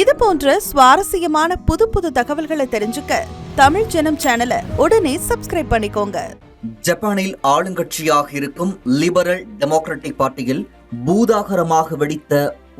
இது போன்ற சுவாரஸ்யமான புது புது தகவல்களை தெரிஞ்சுக்க தமிழ் ஜனம் சேனலை உடனே சப்ஸ்கிரைப் பண்ணிக்கோங்க. ஜப்பானில் ஆளுங்கட்சியாக இருக்கும் லிபரல் டெமோக்ராட்டிக் பார்ட்டியில் பூதாகரமாக வெடித்த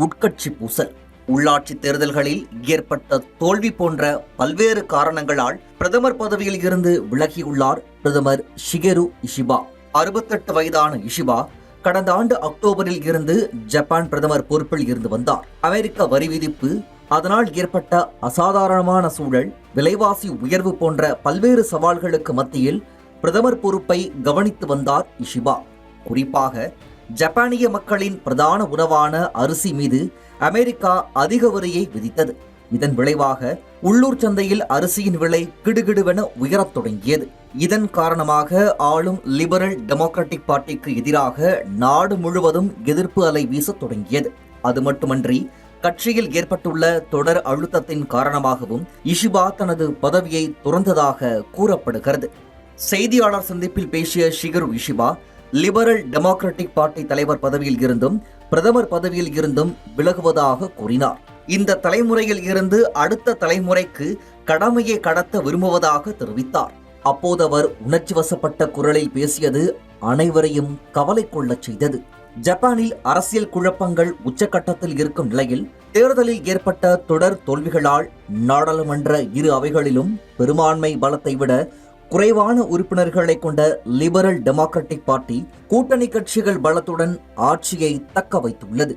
உட்கட்சி பூசல். உள்ளாட்சி தேர்தல்களில் ஏற்பட்ட தோல்வி போன்ற பல்வேறு காரணங்களால் பிரதமர் பதவியில் இருந்து விலகியுள்ளார் பிரதமர் ஷிகெரு இஷிபா. அறுபத்தெட்டு வயதான இஷிபா கடந்த ஆண்டு அக்டோபரில் இருந்து ஜப்பான் பிரதமர் பொறுப்பில் இருந்து வந்தார். அமெரிக்க வரி விதிப்பு அதனால் ஏற்பட்ட அசாதாரணமான சூழல் விலைவாசி உயர்வு போன்ற பல்வேறு சவால்களுக்கு மத்தியில் பிரதமர் பொறுப்பை கவனித்து வந்தார் இஷிபா. குறிப்பாக ஜப்பானிய மக்களின் பிரதான உணவான அரிசி மீது அமெரிக்கா அதிக வரியை விதித்தது. இதன் விளைவாக உள்ளூர் சந்தையில் அரிசியின் விலை கிடுகிடுவென உயரத் தொடங்கியது. இதன் காரணமாக ஆளும் லிபரல் டெமோக்ராட்டிக் பார்ட்டிக்கு எதிராக நாடு முழுவதும் எதிர்ப்பு அலை வீசத் தொடங்கியது. அது மட்டுமன்றி கட்சியில் ஏற்பட்டுள்ள தொடர் அழுத்தத்தின் காரணமாகவும் இஷிபா தனது பதவியை துறந்ததாக கூறப்படுகிறது. செய்தியாளர் சந்திப்பில் பேசிய Shigeru Ishiba Liberal Democratic Party தலைவர் பதவியில் இருந்தும் பிரதமர் பதவியில் இருந்தும் விலகுவதாக கூறினார். இந்த தலைமுறையில் இருந்து அடுத்த தலைமுறைக்கு கடமையை கடத்த விரும்புவதாக தெரிவித்தார். அப்போது அவர் உணர்ச்சி வசப்பட்ட குரலில் பேசியது அனைவரையும் கவலை கொள்ளச் செய்தது. ஜப்பானில் அரசியல் குழப்பங்கள் உச்சகட்டத்தில் இருக்கும் நிலையில் தேர்தலில் ஏற்பட்ட தொடர் தோல்விகளால் நாடாளுமன்ற இரு அவைகளிலும் பெரும்பான்மை பலத்தை விட குறைவான உறுப்பினர்களை கொண்ட லிபரல் டெமோக்ராட்டிக் பார்ட்டி கூட்டணி கட்சிகள் பலத்துடன் ஆட்சியை தக்க வைத்துள்ளது.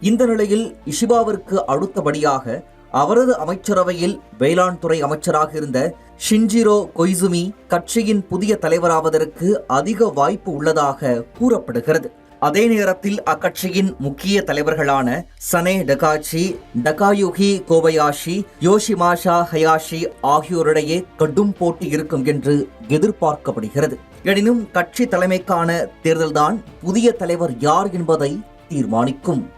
இந்த நிலையில் இஷிபாவிற்கு அடுத்தபடியாக அவரது அமைச்சரவையில் வேளாண் துறை அமைச்சராக இருந்த ஷின்ஜிரோ கொய்சுமி கட்சியின் புதிய தலைவராவதற்கு அதிக வாய்ப்பு உள்ளதாக கூறப்படுகிறது. அதே நேரத்தில் அக்கட்சியின் முக்கிய தலைவர்களான Sanae Takaichi Takayuki Kobayashi Yoshimasa Hayashi ஆகியோரிடையே கடும் போட்டி இருக்கும் என்று எதிர்பார்க்கப்படுகிறது. எனினும் கட்சி தலைமைக்கான தேர்தல்தான் புதிய தலைவர் யார் என்பதை தீர்மானிக்கும்.